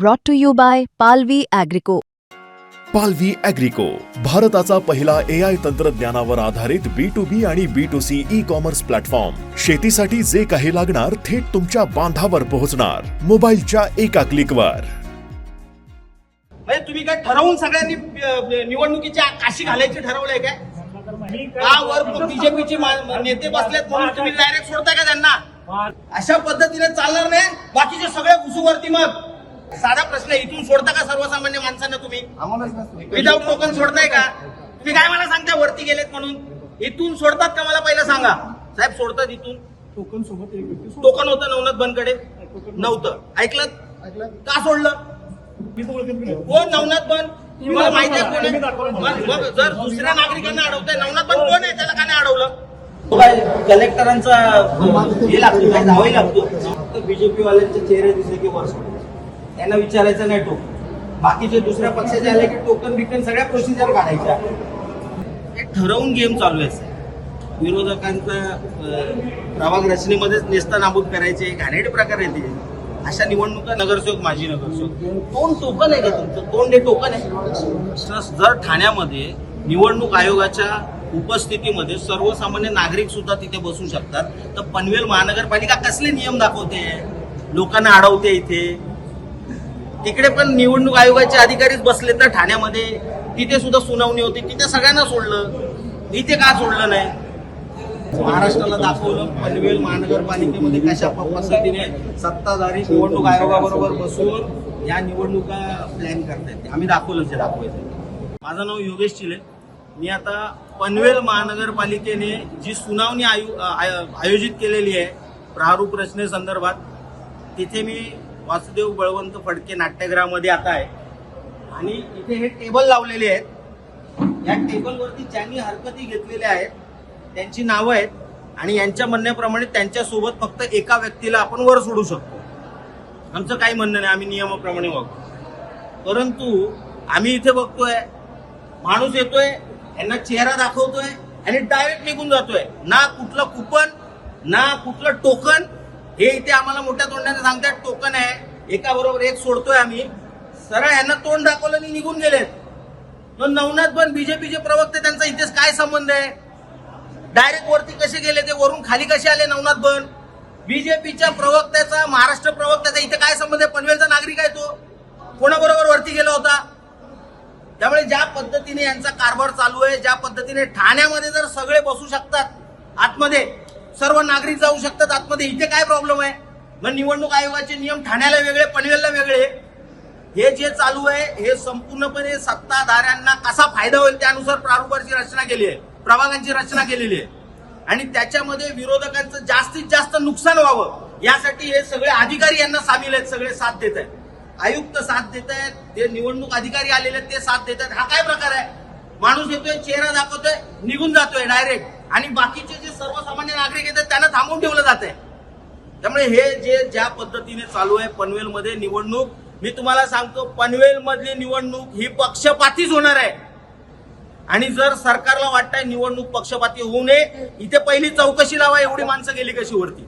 brought to you by Palvi Agrico. पालवी अॅग्रिको भारताचा पहिला ए आय तंत्रज्ञानावर आधारित बी टू बी आणि B to C e commerce platform शेतीसाठी जे काही लागणार थेट तुमच्या बांधावर पोहोचणार. मोबाईलच्या एका क्लिकवर म्हणजे तुम्ही काय ठरवून सगळ्यांनी अ, निवडणुकीची काशी घालायची ठरवलंय काय? का वर बीजेपीचे नेते बसलेत म्हणून तुम्ही डायरेक्ट सोडताय का त्यांना? अशा पद्धतीने चालणार नाही. बाकीचे सगळे घुसूवरती मग साधा प्रश्न आहे, इथून सोडता का सर्वसामान्य माणसांना तुम्ही? विदाऊट टोकन सोडताय का? तुम्ही काय मला सांगताय वरती गेलेत म्हणून? इथून सोडतात का मला पहिलं सांगा? साहेब सोडतात इथून. टोकन सोबत एक व्यक्ती सोबत. टोकन होतं नवनाथ बनकडे? नव्हतं. ऐकलं का सोडलं? मी तर ओळखत नाही. कोण नवनाथ बन? तुम्हाला माहिती आहे कोण आहे? जर दुसऱ्या नागरिकांना अडवतंय नवनाथ बन कोण आहे? त्याला का नाही अडवलं कलेक्टरांचा हे लागतो काय जावाही लागतो. बीजेपी वाल्यांचे चेहरे दिसले की वर सोडले. त्यांना विचारायचं नाही टोकन. बाकीचे दुसऱ्या पक्षाचे आले की टोकन बिकन सगळ्या प्रोसिजर काढायच्या. हे ठरवून गेम चालू आहे विरोधकांचं विरोधकांचा प्रभाग रचनेमध्येच नेस्ता नाबूद करायचे घाणेरडे प्रकार येते अशा निवडणुका नगरसेवक माजी नगरसेवक. तोंड टोकन आहे का तुमचं? तोंड हे टोकन आहे? जर ठाण्यामध्ये निवडणूक आयोगाच्या उपस्थितीमध्ये सर्वसामान्य नागरिक सुद्धा तिथे बसू शकतात तर पनवेल महानगरपालिका कसले नियम दाखवते? लोकांना अडवते इथे. तिकडे पण निवडणूक आयोगाचे अधिकारीच बसलेत ना ठाण्यामध्ये. तिथे सुद्धा सुनावणी होती. तिथे सगळ्यांना सोडलं. इथे का सोडलं नाही? महाराष्ट्राला दाखवलं. पनवेल महानगरपालिकेमध्ये कशा पद्धतीने सत्ताधारी निवडणूक आयोगाबरोबर बसून या निवडणुका प्लॅन करतायत आम्ही दाखवलं जे दाखवायचं. माझं नाव योगेश चिले. मी आता पनवेल महानगरपालिकेने जी सुनावणी आयु आय- आयोजित केलेली आहे प्रारूप रचनेसंदर्भात तिथे मी वासुदेव बळवंत फडके नाट्यगृहामध्ये आता आहे. आणि इथे हे टेबल लावलेले आहेत. या टेबलवरती ज्यांनी हरकती घेतलेल्या आहेत त्यांची नावं आहेत आणि यांच्या म्हणण्याप्रमाणे त्यांच्यासोबत फक्त एका व्यक्तीला आपण वर सोडू शकतो. आमचं काही म्हणणं नाही आम्ही नियमाप्रमाणे वागतो परंतु आम्ही इथे बघतोय माणूस येतोय यांना चेहरा दाखवतोय आणि डायरेक्ट निघून जातोय. ना कुठलं कुपन ना कुठलं टोकन हे इथे आम्हाला मोठ्या तोंडाने सांगतात टोकन आहे. एका बरोबर एक सोडतोय आम्ही. सरळ यांना तोंड दाखवलं आणि निघून गेलेत. मग नवनाथ पण बीजेपीचे प्रवक्ते त्यांचा इथेच काय संबंध आहे? डायरेक्ट वरती कसे गेले ते वरून खाली कसे आले नवनाथ बन बीजेपीच्या प्रवक्त्याचा महाराष्ट्र प्रवक्त्याचा इथे काय संबंध आहे? पनवेलचा नागरिक आहे तो. कोणाबरोबर वरती गेला होता? त्यामुळे ज्या पद्धतीने यांचा कारभार चालू आहे ज्या पद्धतीने ठाण्यामध्ये जर सगळे बसू शकतात आतमध्ये सर्व नागरिक जाऊ शकतात. आतमध्ये इथे काय प्रॉब्लेम आहे? मग निवडणूक आयोगाचे नियम ठाण्याला वेगळे पनवेलला वेगळे. हे जे चालू आहे हे संपूर्णपणे सत्ताधाऱ्यांना कसा फायदा होईल त्यानुसार प्रारूपाची रचना केली आहे. प्रभागांची रचना केलेली आहे. आणि त्याच्यामध्ये विरोधकांचं जास्तीत जास्त नुकसान व्हावं यासाठी हे सगळे अधिकारी यांना सामील आहेत सगळे साथ देत आहेत. आयुक्त साथ देत आहेत ते निवडणूक अधिकारी आलेले आहेत ते साथ देत आहेत. हा काय प्रकार आहे? माणूस येतोय चेहरा दाखवतोय निघून जातोय डायरेक्ट आणि बाकीचे जे सर्व नागरिक येतात त्यांना थांबवून ठेवलं जात आहे त्यामुळे हे जे ज्या पद्धतीने चालू आहे पनवेलमध्ये निवडणूक मी तुम्हाला सांगतो पनवेलमधली निवडणूक ही पक्षपातीच होणार आहे. आणि जर सरकारला वाटतंय निवडणूक पक्षपाती होऊ नये इथे पहिली चौकशी लावा एवढी माणसं गेली कशी वरती?